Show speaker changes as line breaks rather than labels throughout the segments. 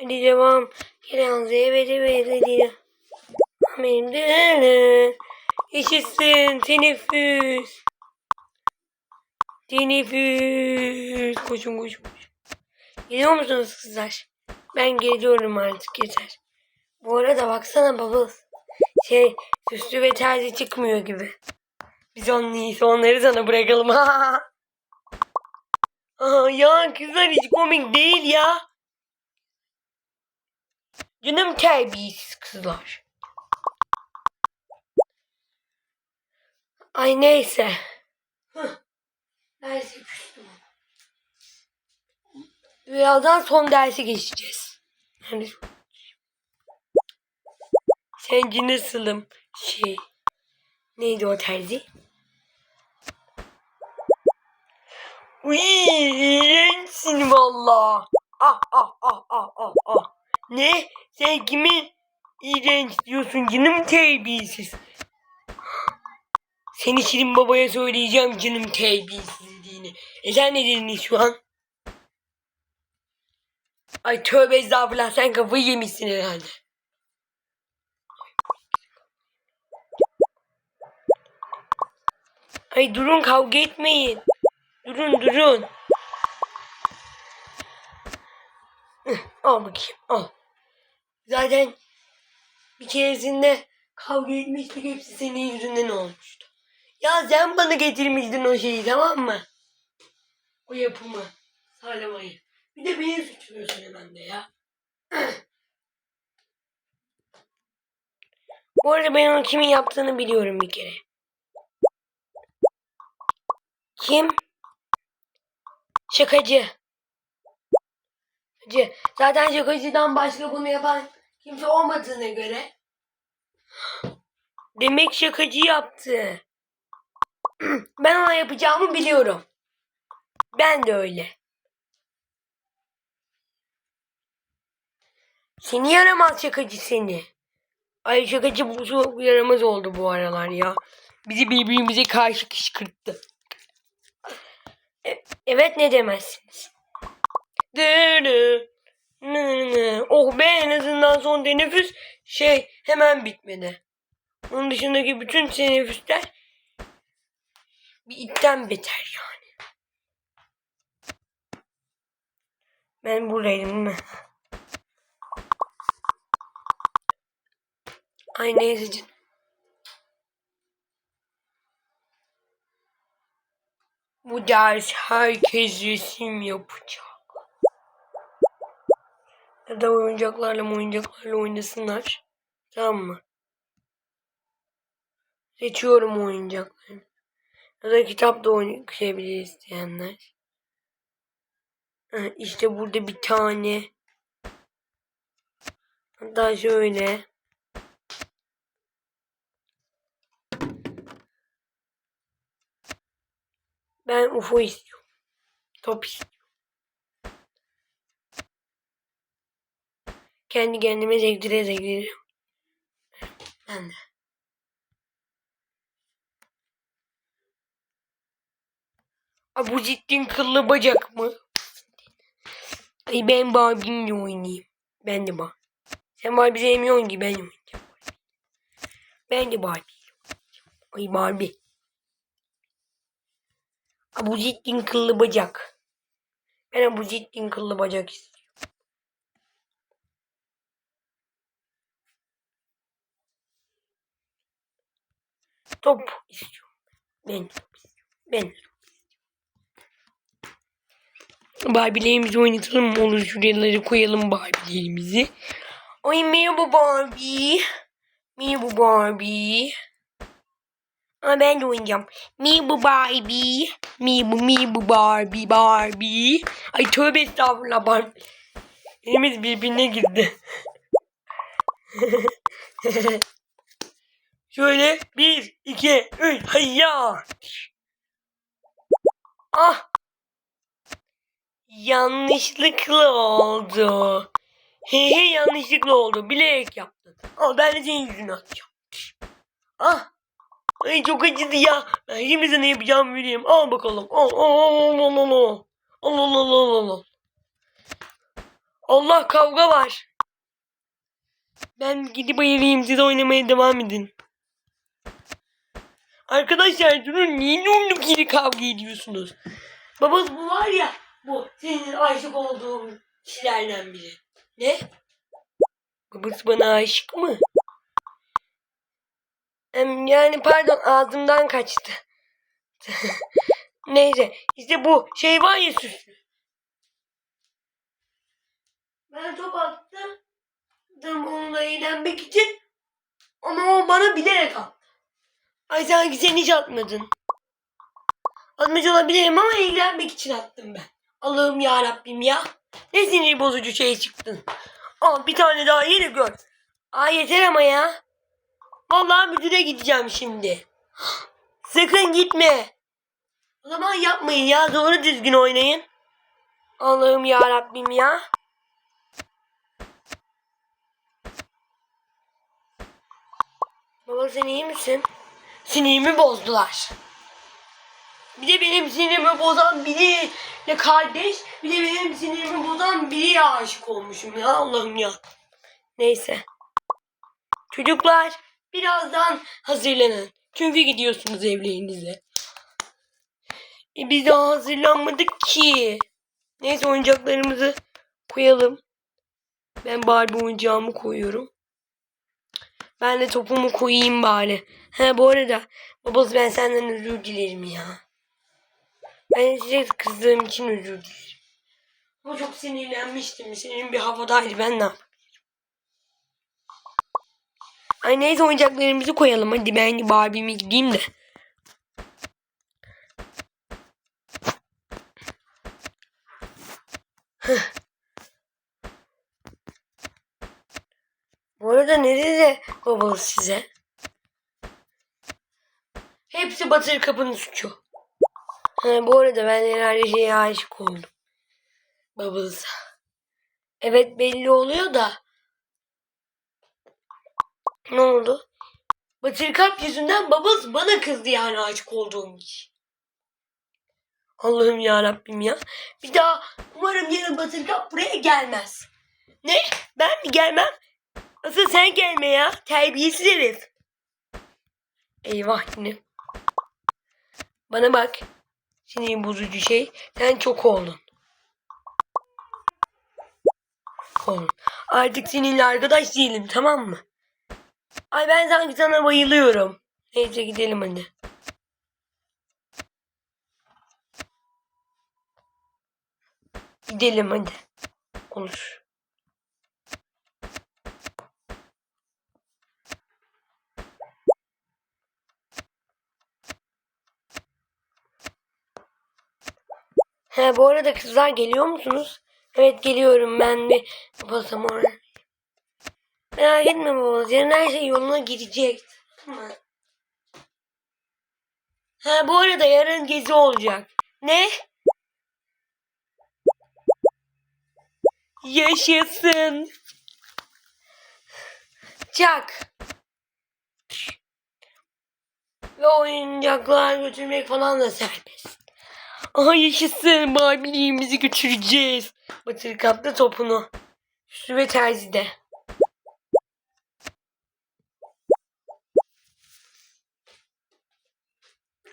Devam. Yine evet evet hadi. Amin. Dene. Yaşasın teneffüs. Teneffüs. Koşun koşun koşun. Geliyor musunuz kızlar? Ben geliyorum artık yeter. Bu arada baksana Bubbles. Şey süslü ve terzi çıkmıyor gibi. Biz onun iyisi onları sana bırakalım. Aa, ya kızlar hiç komik değil ya. Canım terbiyesiz kızlar. Ay neyse. Dersi küstüm. Birazdan son dersi geçeceğiz. Yani Sence nasılım? Şey. Neydi o terzi? Uy, valla. Ah ah ah ah ah ah. Ne? Sen kimi iğrenç diyorsun canım terbiyesiz. Seni Şirin babaya söyleyeceğim canım terbiyesizliğini. E sen ne dedin şu an? Ay tövbe estağfurullah sen kafayı yemişsin herhalde. Ay durun kavga etmeyin. Durun durun. Hıh, Al bakayım al. Zaten bir keresinde kavga etmiştik hepsi senin yüzünden olmuştu. Ya sen bana getirmiştin o şeyi tamam mı? O yapımı. Sağlamayı. Bir de beni suçluyorsun hemen de ya. Bu arada ben onu kimin yaptığını biliyorum bir kere. Kim? Şakacı. Şakacı. Zaten şakacıdan başka bunu yapan kimse olmadığına göre. Demek şakacı yaptı. Ben ona yapacağımı biliyorum. Ben de öyle. Seni yaramaz şakacı seni. Ay şakacı bu çok yaramaz oldu bu aralar ya. Bizi birbirimize karşı kışkırttı. E- evet ne demezsiniz. Oh be en azından son teneffüs şey hemen bitmedi. Onun dışındaki bütün teneffüsler bir itten beter yani. Ben buradaydım değil mi? Ay neyse canım. Bu ders herkes resim yapacak. Ya da oyuncaklarla oyuncaklarla oynasınlar. Tamam mı? Seçiyorum oyuncaklarını. Ya da kitap da oynayabilir isteyenler. İşte burada bir tane. Hatta şöyle. Ben UFO istiyorum. Top istiyorum. Kendi kendime zevktire zevktire. Ben de. Aa, bu cidden kıllı bacak mı? Ay ben Barbie'mle oynayayım. Ben de Barbie. Sen Barbie sevmiyorsun ki ben oynayacağım. Ben de Barbie. Ay Barbie. Aa, bu cidden kıllı bacak. Ben bu cidden kıllı bacak istiyorum. Top istiyorum. Ben istiyorum. Ben top istiyorum. Barbie'lerimizi oynatalım mı? Olur şuraları koyalım Barbie'lerimizi. Ay merhaba Barbie. Merhaba Barbie. Ama ben de oynayacağım. Merhaba Barbie. Merhaba merhaba Barbie Barbie. Ay tövbe estağfurullah Barbie. Elimiz birbirine girdi. Şöyle bir, iki, üç, hayya. Ah. Yanlışlıkla oldu. He he yanlışlıkla oldu. Bilerek yaptın. Al ben de senin yüzünü atacağım. Ah. Ay çok acıdı ya. Ben şimdi sana yapacağımı bileyim. Al bakalım. Al al al al al al. Al al al al al. Allah kavga var. Ben gidip ayırayım siz oynamaya devam edin. Arkadaşlar durun niye durduk yeri kavga ediyorsunuz? Babası bu var ya bu senin aşık olduğun kişilerden biri. Ne? Babası bana aşık mı? Yani pardon ağzımdan kaçtı. Neyse işte bu şey var ya süslü. Ben top attım. Onunla eğlenmek için. Ama o bana bilerek attı. Ay sanki sen hiç atmadın. Atmış olabilirim ama eğlenmek için attım ben. Allah'ım ya Rabbim ya. Ne sinir bozucu şey çıktın. Al bir tane daha yeni gör. Ay yeter ama ya. Vallahi müdüre gideceğim şimdi. Sakın gitme. O zaman yapmayın ya. Doğru düzgün oynayın. Allah'ım ya Rabbim ya. Baba sen iyi misin? Sinirimi bozdular. Bir de benim sinirimi bozan biriyle kardeş, bir de benim sinirimi bozan biriye aşık olmuşum ya Allah'ım ya. Neyse. Çocuklar birazdan hazırlanın. Çünkü gidiyorsunuz evlerinize. E biz daha hazırlanmadık ki. Neyse oyuncaklarımızı koyalım. Ben Barbie oyuncağımı koyuyorum. Ben de topumu koyayım bari. He bu arada babası ben senden özür dilerim ya. Ben size kızdığım için özür dilerim. Ama çok sinirlenmiştim. Senin bir havadaydı ben ne yapayım? Ay neyse oyuncaklarımızı koyalım. Hadi ben Barbie'mi gideyim de. Heh. Bu arada ne dedi babanız size? Hepsi Batır Kapı'nın suçu. Ha, bu arada ben herhalde şeye aşık oldum. Babanıza. Evet belli oluyor da. Ne oldu? Batırkap yüzünden babası bana kızdı yani aşık olduğum için. Allah'ım ya Rabbim ya. Bir daha umarım yarın Batırkap buraya gelmez. Ne? Ben mi gelmem? Asıl sen gelme ya. Terbiyesiz herif. Eyvah yine. Bana bak. Sinir bozucu şey. Sen çok oldun. Oğlum. Artık seninle arkadaş değilim tamam mı? Ay ben sanki sana bayılıyorum. Neyse gidelim hadi. Gidelim hadi. Konuş. He bu arada kızlar geliyor musunuz? Evet geliyorum ben bir babasım oraya. Merak etme babamız yarın her şey yoluna girecek. Ha bu arada yarın gezi olacak. Ne? Yaşasın. Çak. Ve oyuncaklar götürmek falan da serbest. Aha yaşasın Barbie'liğimizi götüreceğiz. Batır kapta topunu. Üstü ve terzide.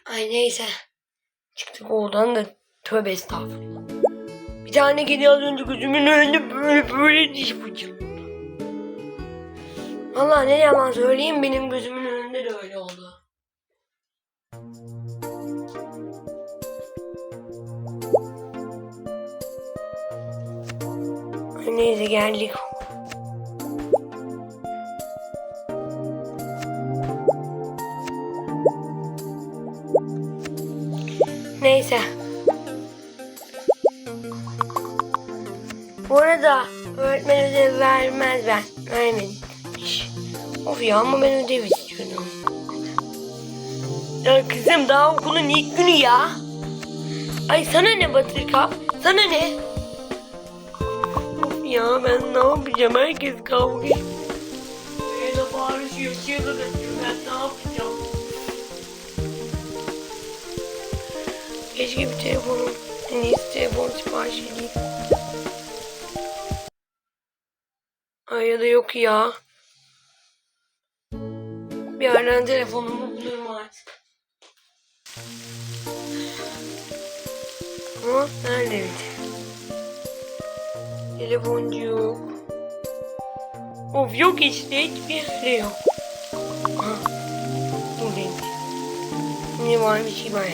Ay neyse. Çıktık oradan da tövbe estağfurullah. Bir tane kedi az önce gözümün önünde böyle böyle diş fırçaladı. Valla ne yalan söyleyeyim benim gözümün Ay neyse. Bu arada öğretmen ödev vermez ben. Vermedim. Hiç. Of ya ama ben ödev istiyorum. Ya kızım daha okulun ilk günü ya. Ay sana ne Batırkap? Sana ne? Ya ben ne yapacağım? Herkes kavga ediyor. Böyle bağırışıyor, çığlık atıyor. Ben ne yapacağım? Keşke bir telefonum, en iyisi telefon sipariş edeyim. Karyada yok ya. Bir yerden telefonumu bulurum artık. Ama nerede bir Telefoncu yok. Of yok işte hiçbir yerde yok. Aha. Buradayım. Ne var bir şey var.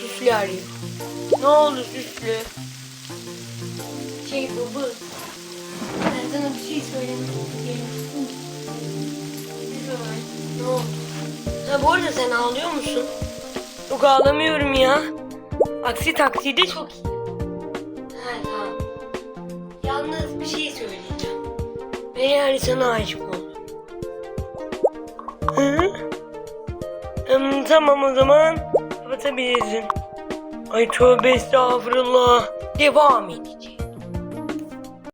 Süslü arıyor. Ne oldu süslü? Şey baba. Ben sana bir şey zaman? Ne oldu? Ha bu arada sen ağlıyor musun? Yok ağlamıyorum ya. Aksi takside çok iyi. Ha tamam. Yalnız bir şey söyleyeceğim. Ben yani sana aşık oldum. Hı? Hmm, tamam o zaman kapatabilirsin. Ay tövbe estağfurullah. Devam edeceğim.